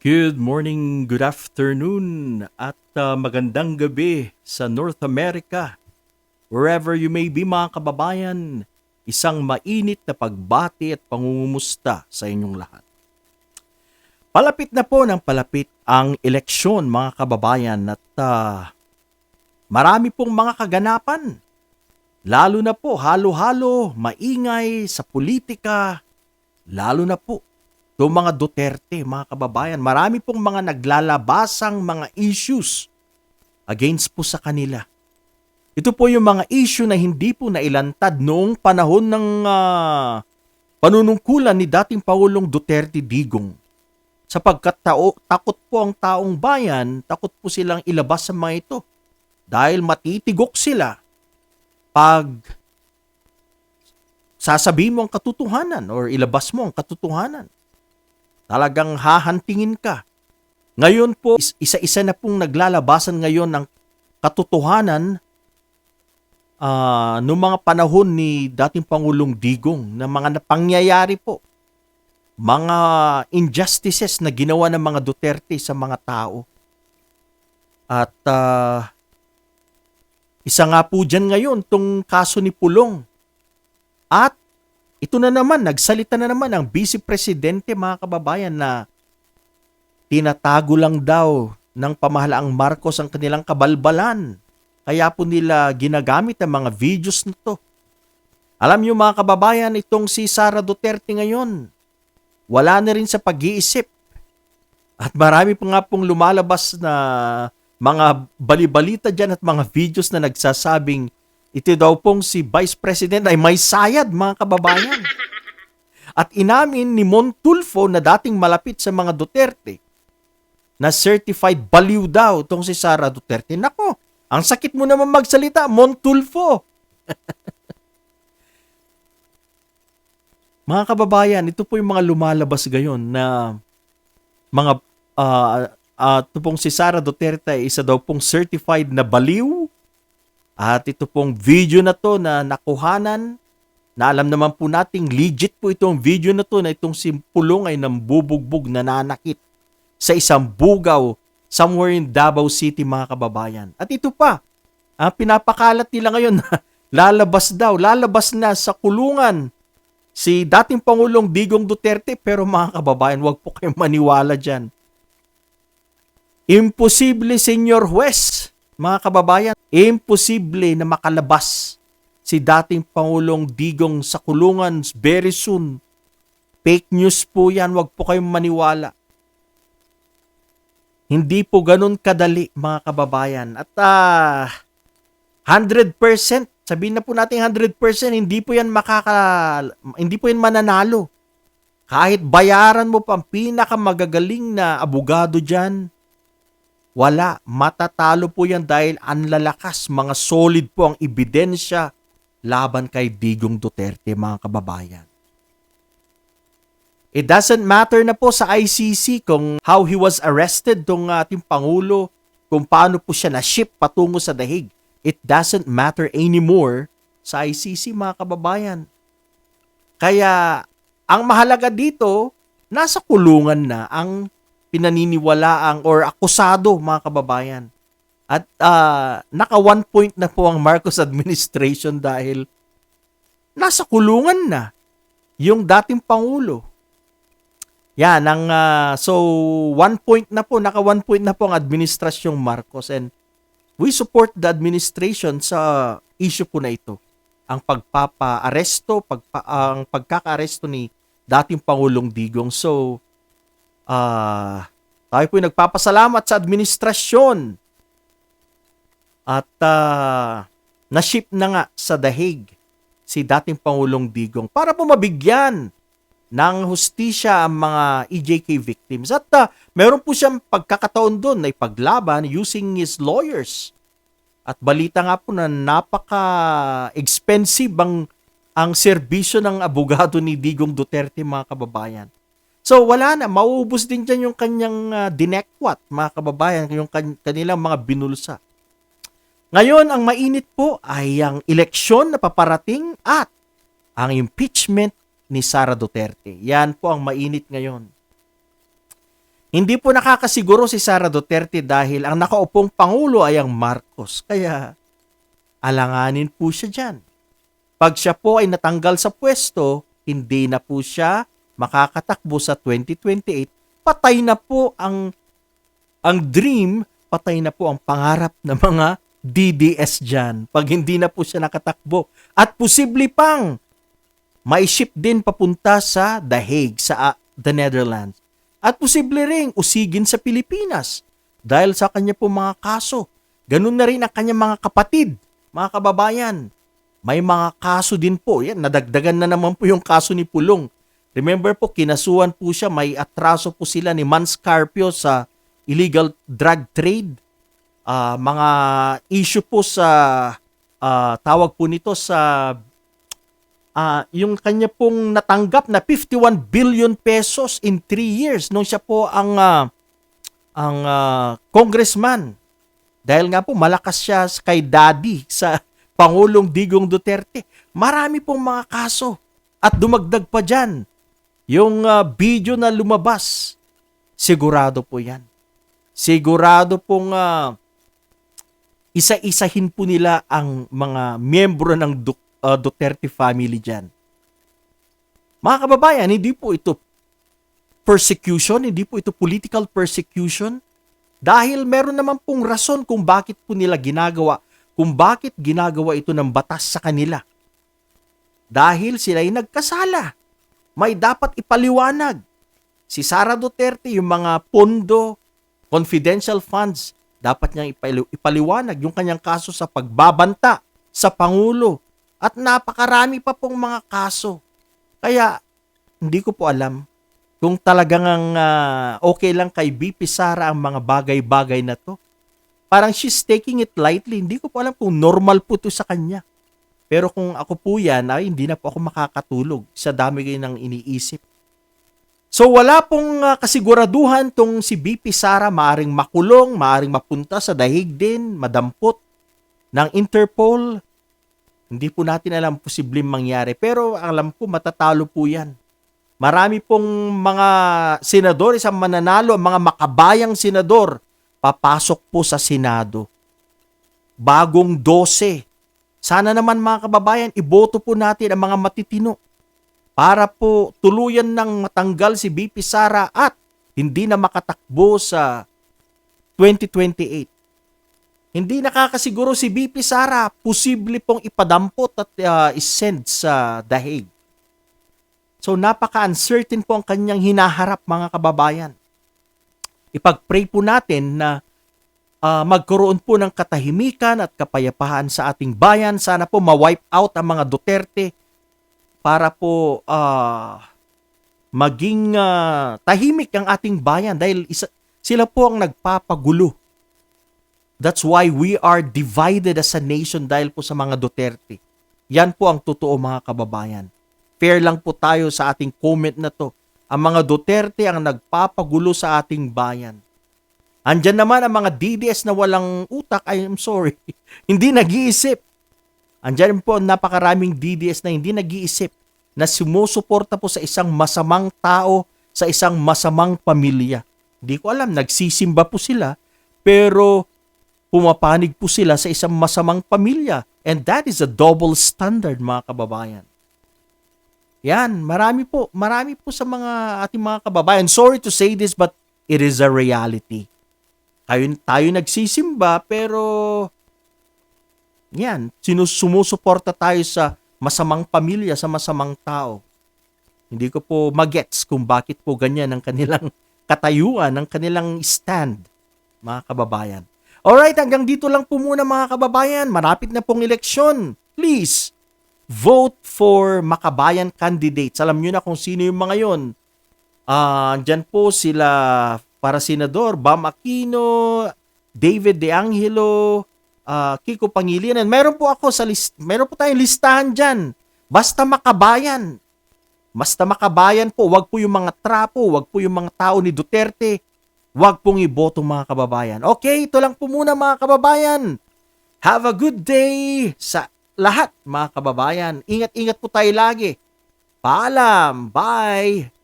Good morning, good afternoon, at uh, magandang gabi sa North America. Wherever you may be mga kababayan, isang mainit na pagbati at pangungumusta sa inyong lahat. Palapit na po ng palapit ang eleksyon mga kababayan at uh, marami pong mga kaganapan. Lalo na po halo-halo, maingay sa politika, lalo na po Itong mga Duterte, mga kababayan, marami pong mga naglalabasang mga issues against po sa kanila. Ito po yung mga issue na hindi po nailantad noong panahon ng uh, panunungkulan ni dating Pangulong Duterte Digong. Sapagkat tao, takot po ang taong bayan, takot po silang ilabas sa mga ito. Dahil matitigok sila pag sasabihin mo ang katotohanan or ilabas mo ang katotohanan. Talagang hahantingin ka. Ngayon po, isa-isa na pong naglalabasan ngayon ng katotohanan uh, noong mga panahon ni dating Pangulong Digong na mga napangyayari po. Mga injustices na ginawa ng mga Duterte sa mga tao. At uh, isa nga po dyan ngayon tong kaso ni Pulong. At ito na naman, nagsalita na naman ang Vice Presidente mga kababayan na tinatago lang daw ng pamahalaang Marcos ang kanilang kabalbalan. Kaya po nila ginagamit ang mga videos nito. Alam niyo mga kababayan, itong si Sara Duterte ngayon, wala na rin sa pag-iisip. At marami pa nga pong lumalabas na mga balibalita dyan at mga videos na nagsasabing ito daw pong si Vice President ay may sayad mga kababayan. At inamin ni Montulfo na dating malapit sa mga Duterte na certified baliw daw itong si Sara Duterte. Nako, ang sakit mo naman magsalita, Montulfo. mga kababayan, ito po yung mga lumalabas gayon na mga uh, uh, ito pong si Sara Duterte ay isa daw pong certified na baliw at ito pong video na to na nakuhanan, na alam naman po nating legit po itong video na to na itong simpulong ay nambubugbog na nanakit sa isang bugaw somewhere in Davao City mga kababayan. At ito pa, ah, pinapakalat nila ngayon na lalabas daw, lalabas na sa kulungan si dating Pangulong Digong Duterte pero mga kababayan, wag po kayong maniwala dyan. Imposible, Senyor Huwes, mga kababayan, imposible na makalabas si dating Pangulong Digong sa kulungan very soon. Fake news po yan, wag po kayong maniwala. Hindi po ganun kadali mga kababayan. At uh, 100%, sabihin na po natin 100%, hindi po yan makaka, hindi po yan mananalo. Kahit bayaran mo pa ang pinakamagagaling na abogado dyan, wala, matatalo po yan dahil ang lalakas, mga solid po ang ebidensya laban kay Digong Duterte mga kababayan. It doesn't matter na po sa ICC kung how he was arrested tong ating Pangulo, kung paano po siya na-ship patungo sa dahig. It doesn't matter anymore sa ICC mga kababayan. Kaya ang mahalaga dito, nasa kulungan na ang pinaniniwalaang or akusado mga kababayan. At uh, naka one point na po ang Marcos administration dahil nasa kulungan na yung dating pangulo. Yan ang uh, so one point na po, naka one point na po ang administrasyong Marcos and we support the administration sa issue po na ito. Ang pagpapa-aresto, pagpa, ang pagkaka-aresto ni dating Pangulong Digong. So, uh, tayo po nagpapasalamat sa administrasyon at uh, na-ship na nga sa dahig si dating Pangulong Digong para po mabigyan ng hustisya ang mga EJK victims. At uh, meron po siyang pagkakataon doon na ipaglaban using his lawyers. At balita nga po na napaka-expensive ang, ang serbisyo ng abogado ni Digong Duterte mga kababayan. So wala na, mauubos din dyan yung kanyang uh, dinekwat, mga kababayan, yung kan- kanilang mga binulsa. Ngayon, ang mainit po ay ang eleksyon na paparating at ang impeachment ni Sara Duterte. Yan po ang mainit ngayon. Hindi po nakakasiguro si Sara Duterte dahil ang nakaupong Pangulo ay ang Marcos. Kaya alanganin po siya dyan. Pag siya po ay natanggal sa pwesto, hindi na po siya makakatakbo sa 2028. Patay na po ang ang dream, patay na po ang pangarap ng mga DDS dyan pag hindi na po siya nakatakbo. At posible pang may ship din papunta sa The Hague, sa uh, the Netherlands. At posible ring usigin sa Pilipinas dahil sa kanya po mga kaso. Ganun na rin ang kanyang mga kapatid, mga kababayan. May mga kaso din po. Yan, nadagdagan na naman po yung kaso ni Pulong. Remember po, kinasuhan po siya, may atraso po sila ni Man Scarpio sa illegal drug trade. Ah, mga issue po sa ah, tawag po nito sa ah, yung kanya pong natanggap na 51 billion pesos in 3 years nung siya po ang ah, ang ah, congressman. Dahil nga po malakas siya kay daddy sa Pangulong Digong Duterte. Marami pong mga kaso. At dumagdag pa dyan, yung ah, video na lumabas, sigurado po yan. Sigurado pong ah, isa-isahin po nila ang mga miyembro ng Du- ah, Duterte family dyan. Mga kababayan, hindi po ito persecution, hindi po ito political persecution. Dahil meron naman pong rason kung bakit po nila ginagawa, kung bakit ginagawa ito ng batas sa kanila. Dahil sila'y nagkasala. May dapat ipaliwanag. Si Sara Duterte, yung mga pondo, confidential funds, dapat niyang ipali- ipaliwanag yung kanyang kaso sa pagbabanta sa Pangulo. At napakarami pa pong mga kaso. Kaya, hindi ko po alam kung talagang ang, ah, okay lang kay BP Sara ang mga bagay-bagay na to. Parang she's taking it lightly. Hindi ko po alam kung normal po to sa kanya. Pero kung ako po yan, ay hindi na po ako makakatulog sa dami kayo ng iniisip. So wala pong ah, kasiguraduhan tong si BP Sara maaring makulong, maaring mapunta sa dahig din, madampot ng Interpol. Hindi po natin alam posibleng mangyari. Pero alam ko matatalo po yan. Marami pong mga senador, isang mananalo, mga makabayang senador, papasok po sa Senado. Bagong 12. Sana naman mga kababayan, iboto po natin ang mga matitino para po tuluyan ng matanggal si BP Sara at hindi na makatakbo sa 2028. Hindi nakakasiguro si BP Sara, posible pong ipadampot at uh, isend sa dahig. So napaka-uncertain po ang kanyang hinaharap mga kababayan. Ipag-pray po natin na ah, magkaroon po ng katahimikan at kapayapaan sa ating bayan. Sana po ma-wipe out ang mga Duterte para po ah, maging ah, tahimik ang ating bayan dahil isa, sila po ang nagpapagulo. That's why we are divided as a nation dahil po sa mga Duterte. Yan po ang totoo mga kababayan. Fair lang po tayo sa ating comment na to. Ang mga Duterte ang nagpapagulo sa ating bayan. Andyan naman ang mga DDS na walang utak, I am sorry, hindi nag-iisip. Andyan po napakaraming DDS na hindi nag-iisip na sumusuporta po sa isang masamang tao, sa isang masamang pamilya. Hindi ko alam, nagsisimba po sila, pero pumapanig po sila sa isang masamang pamilya. And that is a double standard, mga kababayan. Yan, marami po, marami po sa mga ating mga kababayan. Sorry to say this, but it is a reality. Tayo, tayo nagsisimba, pero yan, sinus- sumusuporta tayo sa masamang pamilya, sa masamang tao. Hindi ko po magets kung bakit po ganyan ang kanilang katayuan, ang kanilang stand, mga kababayan. Alright, hanggang dito lang po muna mga kababayan. Marapit na pong eleksyon. Please, vote for makabayan candidates. Alam nyo na kung sino yung mga yon. Ah, dyan po sila para senador, Bam Aquino, David De Angelo, ah, Kiko Pangilinan. Meron po ako sa list, meron po tayong listahan dyan. Basta makabayan. Basta makabayan po, wag po yung mga trapo, wag po yung mga tao ni Duterte. Wag pong iboto mga kababayan. Okay, ito lang po muna mga kababayan. Have a good day sa lahat mga kababayan. Ingat-ingat po tayo lagi. Paalam. Bye.